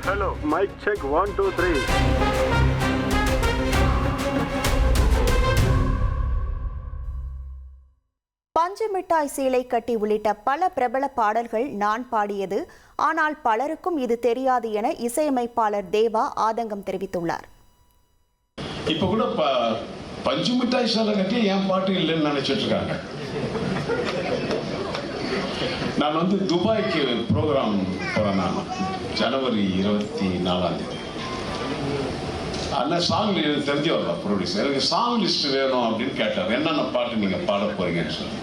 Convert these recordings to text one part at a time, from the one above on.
Hello, hello. Mic check one, two, three. பஞ்சு மிட்டாய் சீலை கட்டி உள்ளிட்ட பல பிரபல பாடல்கள் நான் பாடியது ஆனால் பலருக்கும் இது தெரியாது என இசையமைப்பாளர் தேவா ஆதங்கம் தெரிவித்துள்ளார் இப்ப கூட பஞ்சு மிட்டாய் சேலை கட்டி என் பாட்டு இல்லைன்னு நினைச்சிட்டு இருக்காங்க நான் வந்து துபாய்க்கு ப்ரோக்ராம் போறேன் நான் ஜனவரி இருபத்தி நாலாம் தேதி. அண்ணன் சாங் எனக்கு தெரிஞ்சு வரல ப்ரொடியூசர் எனக்கு சாங் லிஸ்ட் வேணும் அப்படின்னு கேட்டார். என்னென்ன பாட்டு நீங்கள் பாட போறீங்கன்னு சொல்லி.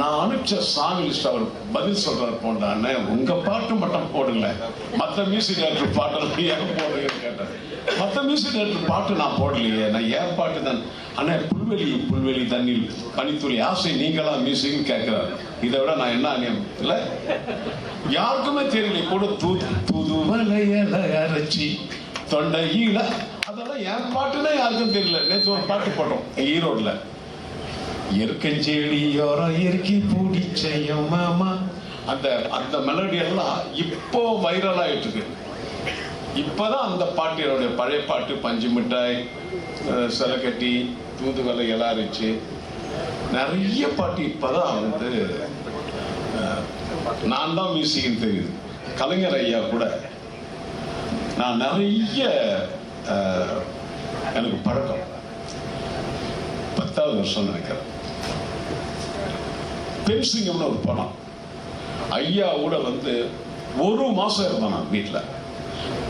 நான் அனுப்பிச்ச சாங் லிஸ்ட் அவர் பதில் சொல்றாரு போன்ற அண்ணன் உங்க பாட்டு மட்டும் போடுங்கள மற்ற மியூசிக் டைரக்டர் பாட்டு ஏன் போடுறீங்கன்னு கேட்டேன் மற்ற மியூசிக் டைரக்டர் பாட்டு நான் போடலையே நான் ஏன் பாட்டு தான்? அண்ணா புல்வெளி புல்வெளி தண்ணில் பனித்துளி ஆசை நீங்களா மியூசிக்னு கேட்கிறாரு. இதை விட நான் என்ன அநியம் இல்ல யாருக்குமே தெரியல கூட தூ புதுவலையல அரைச்சி தொண்டையில. அதெல்லாம் என் பாட்டுன்னா யாருக்கும் தெரியல. நேற்று ஒரு பாட்டு போட்டோம் ஈரோட்ல. எருக்கஞ்செடியோரம் இறுக்கி பிடிச்சையும் மாமா. அந்த அந்த மெலடி எல்லாம் இப்போ வைரல் ஆயிட்டு இருக்கு இப்பதான் அந்த பாட்டினுடைய பழைய பாட்டு பஞ்சு மிட்டாய் அஹ், சிலக்கட்டி தூதுவலை எலாரிச்சு நிறைய பாட்டு இப்பதான் வந்து நான் தான் மியூசிக்னு தெரியுது. கலைஞர் ஐயா கூட நான் நிறைய எனக்கு பழக்கம். பத்தாவது வருஷம் நினைக்கிறேன். பென்சிங்கம்னு ஒரு படம். ஐயா கூட வந்து ஒரு மாசம் இருந்தேன் நான் வீட்டில்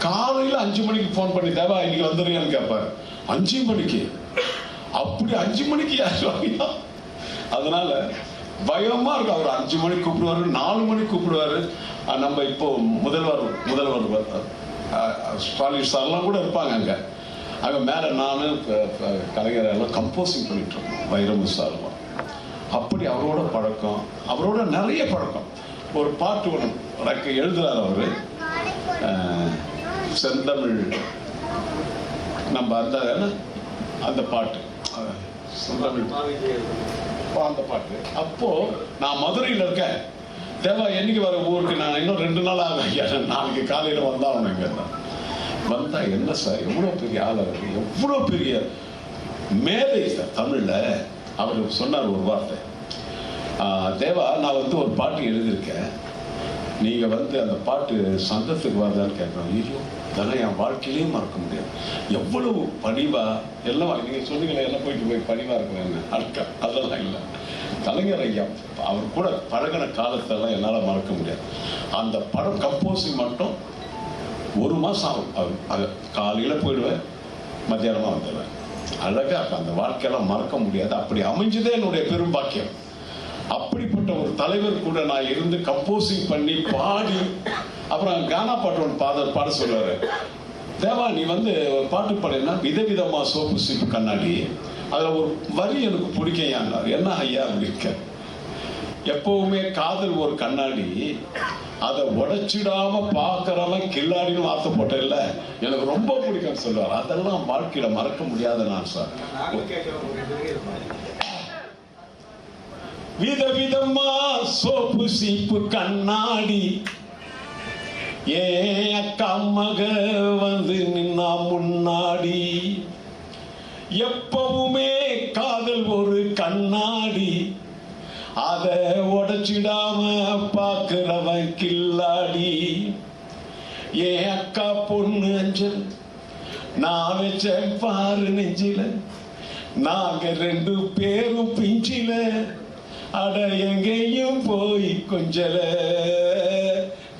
காலையில் அஞ்சு மணிக்கு ஃபோன் பண்ணி தேவா இன்னைக்கு வந்துடுறியான்னு கேட்பாரு அஞ்சு மணிக்கு. அப்படி அஞ்சு மணிக்கு யார் அதனால பயமா இருக்கும். அவர் அஞ்சு மணிக்கு கூப்பிடுவாரு நாலு மணிக்கு கூப்பிடுவாரு. நம்ம இப்போ முதல்வர் முதல்வர் ஸ்டாலின் சார்லாம் கூட இருப்பாங்க அங்க. அங்க மேல நான் கலைஞர் எல்லாம் கம்போசிங் பண்ணிட்டு இருக்கோம். வைரமு சார்லாம் அப்படி அவரோட பழக்கம் அவரோட நிறைய பழக்கம். ஒரு பாட்டு ஒன்று எனக்கு எழுதுறாரு அவரு. செந்தமிழ். நம்ம அந்த அந்த பாட்டு. செந்தமிழ். அந்த பாட்டு. அப்போ நான் மதுரையில் இருக்கேன். தேவா என்னைக்கு வர ஊருக்கு? நான் இன்னும் ரெண்டு நாள் ஆகும் ஐயா நாளைக்கு காலையில் வந்தாகணும் இங்கே வந்தா என்ன சார்? எவ்வளோ பெரிய ஆள் இருக்கு? எவ்வளோ பெரிய மேதை சார் தமிழில். அவர் சொன்னார் ஒரு வார்த்தை. தேவா நான் வந்து ஒரு பாட்டு எழுதியிருக்கேன். நீங்கள் வந்து அந்த பாட்டு சந்தத்துக்கு வருதான்னு கேட்குறோம். ஐயோ இதெல்லாம் என் வாழ்க்கையிலையும் மறக்க முடியாது. எவ்வளவு பணிவா எல்லாம் நீங்கள் சொன்னீங்களே எல்லாம் போயிட்டு போய் பணிவா இருக்கிறேன்னு அழுக்க அதெல்லாம் இல்லை. கலைஞர் ஐயா அவர் கூட பழகின காலத்தெல்லாம் என்னால் மறக்க முடியாது. அந்த படம் கம்போசிங் மட்டும் ஒரு மாதம் ஆகும். அது அது காலையில் போயிடுவேன் மத்தியானமாக வந்துடுவேன். அழகா அந்த வாழ்க்கையெல்லாம் மறக்க முடியாது. அப்படி அமைஞ்சதே என்னுடைய பெரும் பாக்கியம். அப்படிப்பட்ட ஒரு தலைவர் கூட நான் இருந்து கம்போசிங் பண்ணி பாடி அப்புறம் கானா பாட்டு ஒன்று பாட பாட சொல்லுவாரு தேவா நீ வந்து ஒரு பாட்டு பாடினா விதவிதமா சோப்பு சீப்பு கண்ணாடி. அதுல ஒரு வரி எனக்கு பிடிக்கையான்னார் என்ன ஐயா அப்படிங்க எப்பவுமே காதல் ஒரு கண்ணாடி. அதை உடைச்சிடாம பார்க்கறவன் கில்லாடின்னு வார்த்தை போட்டேன்ல. எனக்கு ரொம்ப பிடிக்கும் சொல்லுவார். அதெல்லாம் வாழ்க்கையில மறக்க முடியாத நான் சார். விதவிதமா சோப்பு சீப்பு கண்ணாடி. ஏ அக்கா மக வந்து நின்னா முன்னாடி. எப்பவுமே காதல் ஒரு கண்ணாடி. அத உடைச்சிடாம பாக்குறவன் கில்லாடி ஏன் அக்கா பொண்ணு அஞ்சல்? நான் வச்சேன் பாரு நெஞ்சில. நாங்க ரெண்டு பேரும் பிஞ்சில. அட எங்கேயும் போய் கொஞ்சல.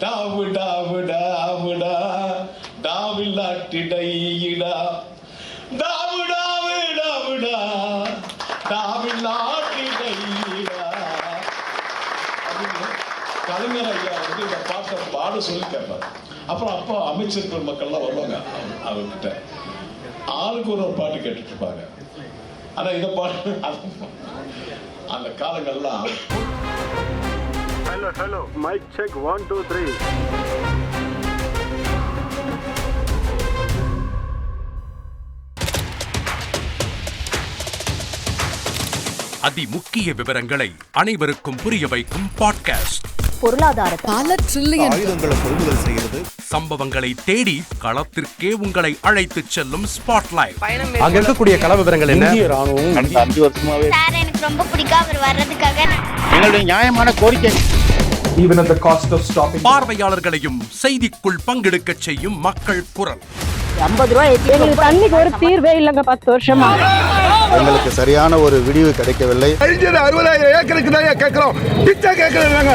டாவு டாவு டாவுடா. டாவில்லாட்டிடையிடா டையிடா டாவு டாவு டாவுடா டாவில்லாட்டி டையிடா அப்படின்னு கலைஞர் ஐயா வந்து இந்த பாட்டை பாட சொல்லி கேட்பாரு. அப்புறம் அப்போ அமைச்சர் பெருமக்கள்லாம் வருவாங்க. அவர்- அவர்கிட்ட. ஆளுக்கு ஒரு பாட்டு கேட்டுட்டு இருப்பாங்க ஆனா இதை பாட்டு அது- அந்த காலங்கள்லாம் Hello, hello. Mic check. One, two, three. அதிமுக்கிய விவரங்களை அனைவருக்கும் புரிய வைக்கும் பாட்காஸ்ட் பொருளாதாரத்தை. பல ட்ரில்லியன் ஆயுதங்களை கொள்முதல் செய்கிறது. சம்பவங்களை தேடி களத்திற்கே உங்களை அழைத்துச் செல்லும் ஸ்பாட்லைட் அங்க இருக்கக்கூடிய கள விவரங்கள் என்ன ராணுவம் கடந்த அஞ்சு வருஷமாவே சார் எனக்கு ரொம்ப பிடிக்கும் அவர் வர்றதுக்காக. எங்களுடைய நியாயமான கோரிக்கை. பார்வையாளர்களையும் செய்திக்குள் பங்கெடுக்கச் செய்யும் மக்கள் குரல். எங்களுக்கு தண்ணிக்கு ஒரு தீர்வே இல்லைங்க பத்து வருஷமா. எங்களுக்கு சரியான ஒரு விடிவு கிடைக்கவில்லை. அறுபதாயிரம் ஏக்கருக்கு தான் கேட்கிறோம்? பிச்சை கேட்கறாங்க